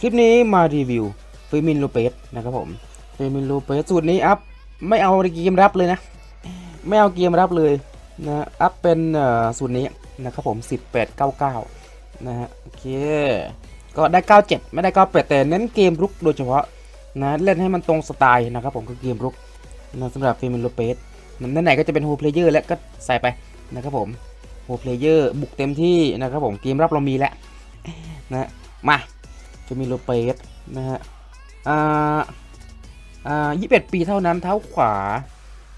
คลิปนี้มารีวิวฟิมินโลเปสนะครับผมฟิมินโลเปสสูตรนี้อัพไม่เอาเกมรับเลยนะ ไม่เอาเกมรับเลยนะอัพเป็นสูตรนี้นะครับผม 1899 นะฮะโอเค ก็ได้ 97 ไม่ได้ 98 แต่เน้นเกมรุกโดยเฉพาะนะเล่นให้มันตรงสไตล์นะครับผมคือเกมรุกนะสำหรับฟิมินโลเปสนั่นไหนๆก็จะเป็นโฮเพลเยอร์แล้วก็ใส่ไปนะครับผมโฮเพลเยอร์บุกเต็มที่นะครับผมเกมรับเรามีแล้วนะมา จะมีโลเปสนะฮะ อ่า อ่ายี่สิบเอ็ดปีเท่านั้นเท้าขวา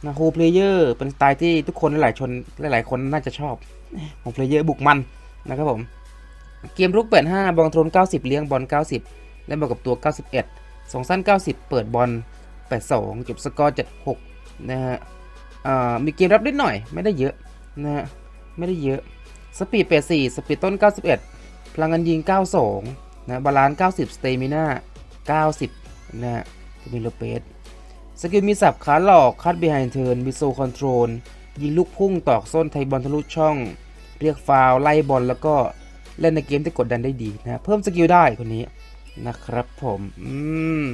นะโฮเพลเยอร์เป็นสไตล์ที่ทุกคนหลายชนหลายๆคนน่าจะชอบโฮเพลเยอร์บุกมันนะครับผม เกมรุกเปิด5บอลโทน90 เลี้ยงบอล 90 และบวกกับตัว 91สองสั้น 90 เปิดบอล 82เก็บสกอร์ 76 นะฮะ อ่า มีเกมรับนิดหน่อย ไม่ได้เยอะนะฮะ ไม่ได้เยอะ สปีด84สปีดต้น 91 พลังงานยิง 92 นะบาลานซ์90สเตมิน่า90 นะจะมีโลเปสสกิลมีสับขาหลอกคัด behind turn มีโซคอนโทรลยิงลูกพุ่งตอกส้นไทยบอลทะลุช่อง เรียกฟาวล์ไล่บอลแล้วก็เล่นในเกมที่กดดันได้ดีนะเพิ่มสกิลได้คนนี้นะครับผมอืม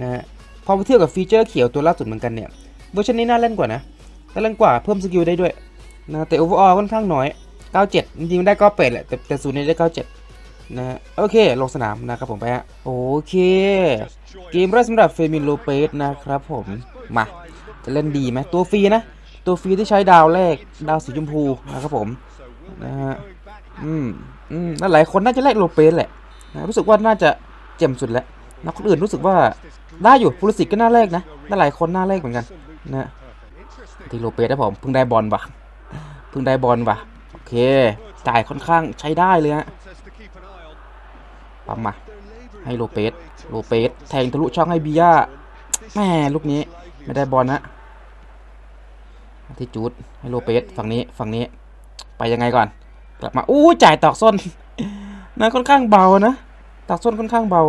นะฮะพอไปเทียบกับฟีเจอร์เขียวตัวล่าสุดเหมือนกันเนี่ยเวอร์ชันนี้น่าเล่นกว่านะน่าเล่นกว่าเพิ่มสกิลได้ด้วยนะแต่ overall ค่อนข้างน้อย 97 จริงๆได้ก็เป็ดแหละแต่แต่ศูนย์นี้ได้ 97 นะโอเค ลงสนามนะครับผมไปฮะโอเค เกมแรกสำหรับเฟมินโลเปสนะครับผมมาจะเล่นดีไหมตัวฟรีนะ ตัวฟรีที่ใช้ดาวแรกดาวสีชมพูนะครับผมนะฮะอืมอืมแล้วหลายคนน่าจะแลกโลเปสแหละนะรู้สึกว่าน่าจะเจ็มสุดแล้วนะคนอื่นรู้สึกว่าได้อยู่ฟูริสิกก็น่าแรกนะน่าหลายคนน่าแรกเหมือนกันนะที่โลเปสนะผมเพิ่งได้บอลว่ะเพิ่งได้บอลว่ะโอเคจ่ายค่อนข้างใช้ได้เลยฮะ ปั๊มมา ให้โลเปสโลเปสแทงทะลุช่องให้บีย่าแม่ลูกนี้ไม่ได้บอลนะที่จูดให้โลเปสฝั่งนี้ฝั่งนี้ ไปยังไงก่อน กลับมาอู้จ่ายตอกส้นนะค่อนข้างเบานะตอกส้นค่อนข้างเบา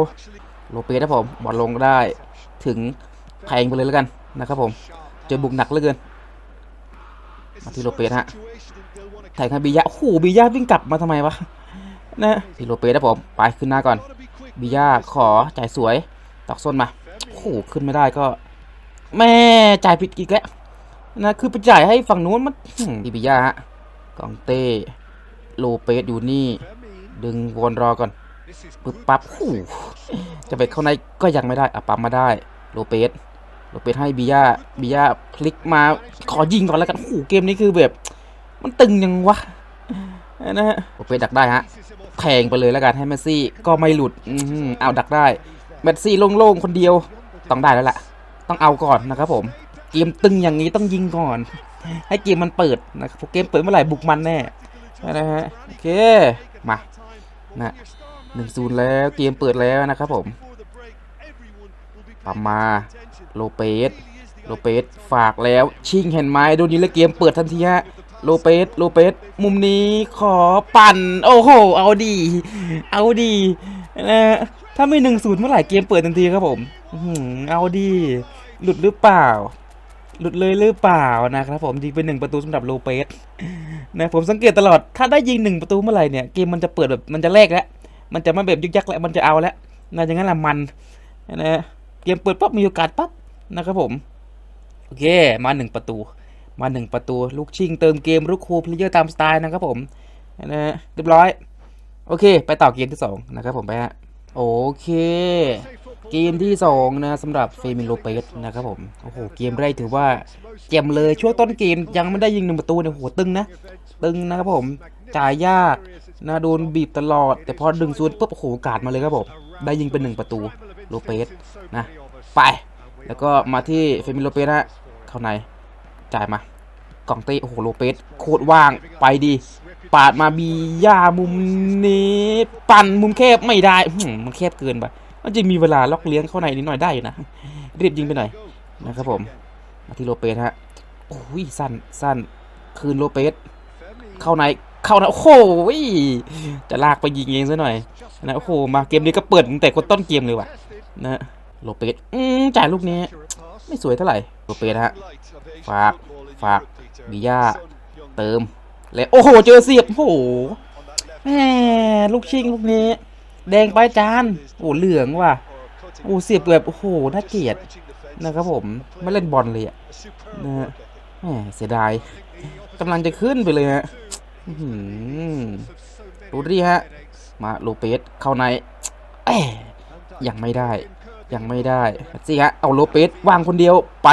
โลเปสนะผมบอลลงได้ถึงแทงไปเลยแล้วกันนะครับผมเจอบุกหนักเหลือเกินมาที่โลเปสฮะแทงให้บิยาโอ้โหบิยาวิ่งกลับมาทำไมวะ นะที่โลเปสนะผม ไปขึ้นหน้าก่อนบิยาขอจ่ายสวยตอกส้นมาโอ้โหขึ้นไม่ได้ก็ แม่จ่ายผิดอีกแล้วนะคือไปจ่ายให้ฝั่งนู้นมันอื้อหือบิยาฮะกองเต้โลเปสอยู่นี่ ดึงวนรอก่อนปึ๊บปั๊บโอ้จะไปเข้าในก็ยังไม่ได้อะปั๊มมาได้โลเปสโลเปสให้บิยาบิยาพลิกมาขอยิงก่อนแล้วกันโอ้เกมนี้คือแบบ มันตึงยังวะ นะฮะโลเปสดักได้ฮะแทงไปเลยแล้วกันให้เมสซี่ก็ไม่หลุดอือหือเอาดักได้เมสซี่โล่งๆคนเดียวต้องได้แล้วล่ะ ต้องเอาก่อนนะครับผม เกมตึงอย่างนี้ต้องยิงก่อน ให้เกมมันเปิดนะครับเกมเปิดเมื่อไหร่บุกมันแน่นะฮะโอเคมานะหนึ่งศูนย์แล้วเกมเปิดแล้วนะครับผมปั๊มมาโลเปสโลเปสฝากแล้วชิงเห็นไหมโดนนี้แล้วเกมเปิดทันทีฮะ โลเปสโลเปสมุมนี้ขอปั่น โอ้โห เอาดี เอาดีนะถ้าไม่หนึ่งศูนย์เมื่อไหร่เกมเปิดทันทีครับผมอื้อหือเอาดี หลุดหรือเปล่า หลุดเลยหรือเปล่านะครับผมยิงเป็นหนึ่งประตูสำหรับโลเปสนะผมสังเกตตลอด ถ้าได้ยิงหนึ่งประตูเมื่อไหร่เนี่ยเกมมันจะเปิดแบบมันจะแลกแล้ว มันจะไม่แบบยึกยักแล้วมันจะเอาแล้วนะอย่างนั้นแหละมันนะเกมเปิดปั๊บมีโอกาสปั๊บนะครับผม โอเค มาหนึ่งประตู มาหนึ่งประตูลูกชิงเติมเกมลูกโคเพลเยอร์ตามสไตล์นะครับผมนะฮะเรียบร้อย โอเค ไปต่อเกมที่ 2 นะครับผมไปฮะโอเค เกมที่ 2 นะสำหรับเฟมินโลเปสนะครับผมโอ้โหเกมแรกถือว่าเจ็มเลยช่วงต้นเกมยังไม่ได้ยิงหนึ่งประตูเนี่ยโหตึงนะ ตึงนะครับผมจ่ายยากนะโดนบีบตลอด แต่พอดึงซูนปุ๊บโอ้โหกาดมาเลยครับผมได้ยิงเป็นหนึ่งประตูโลเปสนะไป แล้วก็มาที่เฟมินโลเปสนะเข้าใน จ่ายมากล่องเต้โอ้โหโลเปสโคตรว่างไปดี ปาดมาบีย่ามุมนี้ปั่นมุมแคบไม่ได้มันแคบเกินไปมันจะมีเวลาล็อกเลี้ยงเข้าในนิดหน่อยได้นะรีบยิงไปหน่อยนะครับผมมาที่โลเปสฮะโอ้ยสั้นสั้นคืนโลเปสเข้าในเข้าในโอ้โหจะลากไปยิงเองซะหน่อยนะโอ้โหมาเกมนี้ก็เปิดตั้งแต่คนต้นเกมเลยว่ะนะฮะโลเปสอืมจ่ายลูกนี้ ไม่สวยเท่าไหร่ โลเปสฮะ ฝาก ฝากบิย่า เติม แล้วโอ้โห เจอเสียบ โอ้โหแหมลูกชิงลูกนี้ แดงไปจาน โอ้เหลืองว่ะ โอ้เสียบแบบ โอ้โห น่าเกลียดนะครับผม ไม่เล่นบอลเลยอะนะฮะแหมเสียดายกำลังจะขึ้นไปเลยฮะอื้อหือดูดิฮะ มาโลเปสเข้าในเอ้ยยังไม่ได้ ยังไม่ได้สิฮะเอาโลเปสวางคนเดียวไป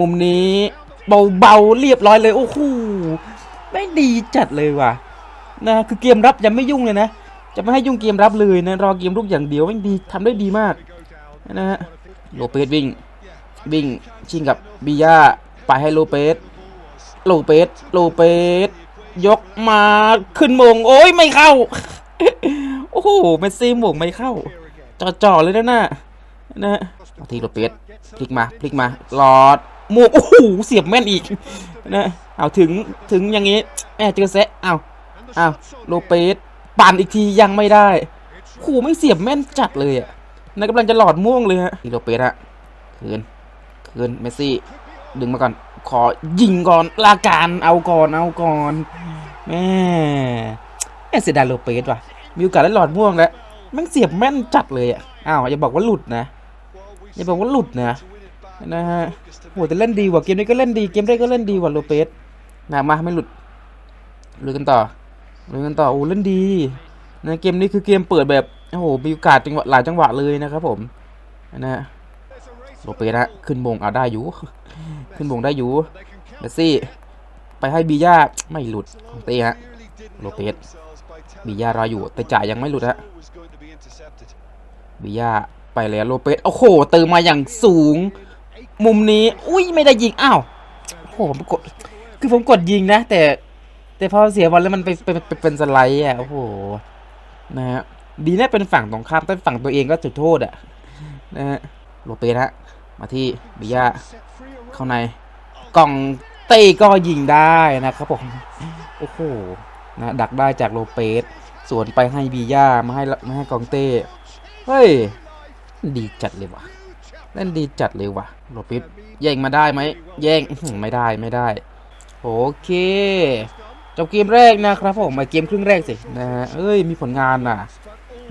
มุมนี้เบาๆเรียบร้อยเลยโอ้โหไม่ดีจัดเลยว่ะนะคือเกมรับยังไม่ยุ่งเลยนะ จะไม่ให้ยุ่งเกมรับเลยนะรอเกมรุกอย่างเดียวไม่ดีทำได้ดีมากนะฮะโลเปสวิ่งวิ่งชิงกับบิยาไปให้โลเปสโลเปสโลเปสยกมาขึ้นมงโอ้ยไม่เข้า โอ้โหเมสซี่มงไม่เข้าจ่อๆเลยนะน่ะ นะฮะเอาทีโลเปสพลิกมาพลิกมาหลอดหมวกโอ้โหเสียบแม่นอีกนะเอาถึงถึงอย่างงี้แม่เจอแซะเอาเอาโลเปสปั่นอีกทียังไม่ได้โอ้ไม่เสียบแม่นจัดเลยอะนายกำลังจะหลอดม่วงเลยฮะทีโลเปสฮะคืนคืนเมสซี่ดึงมาก่อน ขอยิงก่อนลาการเอาก่อนเอาก่อนแม่แม่เสียดายโลเปสว่ะมีโอกาสได้หลอดม่วงแล้วม่งเสียบแม่นจัดเลยอะอ้าวอย่าบอกว่าหลุดนะ อย่าบอกว่าหลุดนะนะฮะโหแต่เล่นดีว่ะเกมนี้ก็เล่นดีเกมแรกก็เล่นดีว่ะโลเปสนะมาไม่หลุดลุยกันต่อลุยกันต่อโอ้เล่นดีนะเกมนี้คือเกมเปิดแบบโอ้โหมีโอกาสจังหวะหลายจังหวะเลยนะครับผมนะฮะโลเปสฮะขึ้นบงเอาได้อยู่ ขึ้นบงได้อยู่เมสซี่ ไปให้บีย่าไม่หลุดของเต้ฮะโลเปสบีย่ารออยู่แต่จ่ายยังไม่หลุดฮะบีย่า ไปแล้วโลเปสโอ้โหเติมมาอย่างสูง มุมนี้ อุ้ยไม่ได้ยิงอ้าวโอ้โหผมกดคือผมกดยิงนะ แต่ แต่พอเสียบอลแล้วมันไปไปไปเป็นสไลด์อะโอ้โหนะฮะดีนะเป็นฝั่งตรงข้ามแต่ฝั่งตัวเองก็จุดโทษอะนะฮะโลเปสฮะมาที่บีย่าเข้าในกล่องเต้ก็ยิงได้นะครับผมโอ้โหนะดักได้จากโลเปสสวนไปให้บีย่ามาให้มาให้กองเต้ เฮ้ย ดีจัดเลยว่ะเล่นดีจัดเลยว่ะโลเปสแย่งมาได้ไหมแย่งไม่ได้ไม่ได้ โอเคจบเกมแรกนะครับผมมาเกมครึ่งแรกสินะฮะเอ้ยมีผลงานน่ะ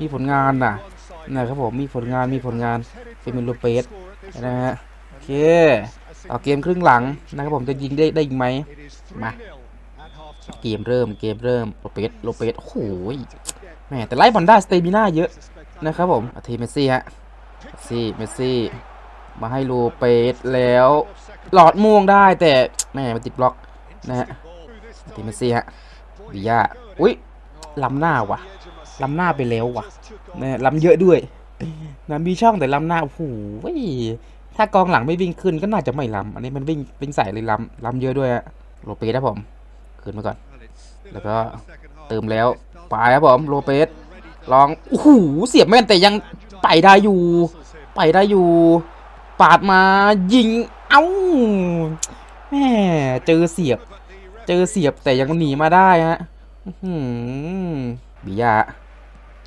มีผลงานน่ะนะครับผมมีผลงานมีผลงานเป็นโลเปสนะฮะโอเคเอาเกมครึ่งหลังนะครับผมจะยิงได้ได้อีกไหมมาเกมเริ่มเกมเริ่มโลเปสโลเปสโอ้โหแหมแต่ไล่บอลได้สเตมิน่าเยอะนะครับผมทีเมสซี่ฮะ ซี่เมสซี่ มาให้โลเปสแล้ว หลอดม่วงได้แต่แม่มาติดบล็อกนะฮะเอาทีเมสซี่ฮะวิยาอุ้ยล้ำหน้าว่ะล้ำหน้าไปแล้วว่ะนะล้ำเยอะด้วยนะมีช่องแต่ล้ำหน้าโอ้โหถ้ากองหลังไม่วิ่งขึ้นก็น่าจะไม่ล้ำอันนี้มันวิ่งวิ่งใส่เลยล้ำล้ำเยอะด้วยฮะโลเปสครับผมขึ้นมาก่อน แล้วก็เติมแล้วไปครับผมโลเปสลองโอ้โหเสียบแม่นแต่ยัง ไปได้อยู่ ไปได้อยู่ ปาดมายิง เอ้าแม่เจอเสียบ เจอเสียบแต่ยังหนีมาได้ฮะบิยา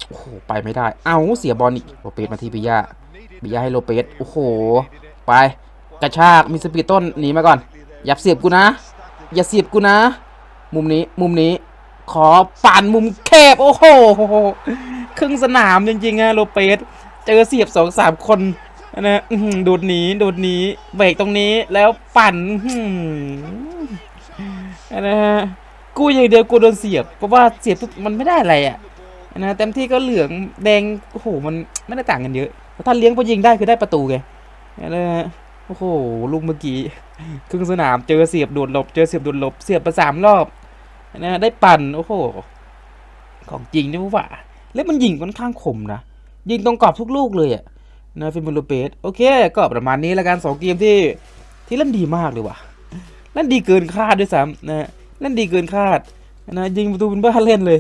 โอ้โหไปไม่ได้ เอ้าเสียบอลอีกโลเปสมาที่บิยาบิยาให้โลเปสโอ้โห ไป กระชากมีสปีดต้นหนีมาก่อน อย่าเสียบกูนะ อย่าเสียบกูนะ มุมนี้มุมนี้ ขอปั่นมุมแคบ โอ้โห ครึ่งสนามจริงๆอะโลเปสเจอเสียบสองสามคนนะอื้อหือโดหนีโดดหนีเบรกตรงนี้แล้วปั่นนะฮะกูอย่างเดียวกูโดนเสียบเพราะว่าเสียบมันไม่ได้อะไรอะนะเต็มที่ก็เหลืองแดงโอ้โหมันไม่ได้ต่างกันเยอะถ้าเลี้ยงพอยิงได้คือได้ประตูไงนะฮะโอ้โหลูกเมื่อกี้ครึ่งสนามเจอเสียบโดดหลบ เจอเสียบโดดหลบเสียบไปสามรอบ นะได้ปั่น โอ้โห ของจริงนี่ว่า แล้วมันยิงค่อนข้างคมนะ ยิงตรงกรอบทุกลูกเลยอะนะฟิมโลเปสโอเค ก็ประมาณนี้ล้วกันสองเกมที่ที่เล่นดีมากเลยว่ะเล่นดีเกินคาดด้วยซ้ำนะเล่นดีเกินคาดนะยิงประตูเป็นบ้าเล่นเลย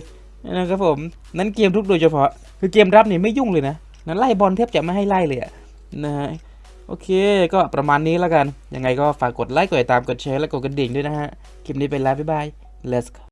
นะครับผมนั้นเกมรุกโดยเฉพาะ คือเกมรับเนี่ยไม่ยุ่งเลยนะนั้นไล่บอลแทบจะไม่ให้ไล่เลยอะนะฮะโอเค ก็ประมาณนี้ล้วกัน ยังไงก็ฝากกดไลค์กดติดตามกดแชร์และกดกระดิ่งด้วยนะฮะคลิปนี้ไปแล้วบ๊ายบาย Let's go.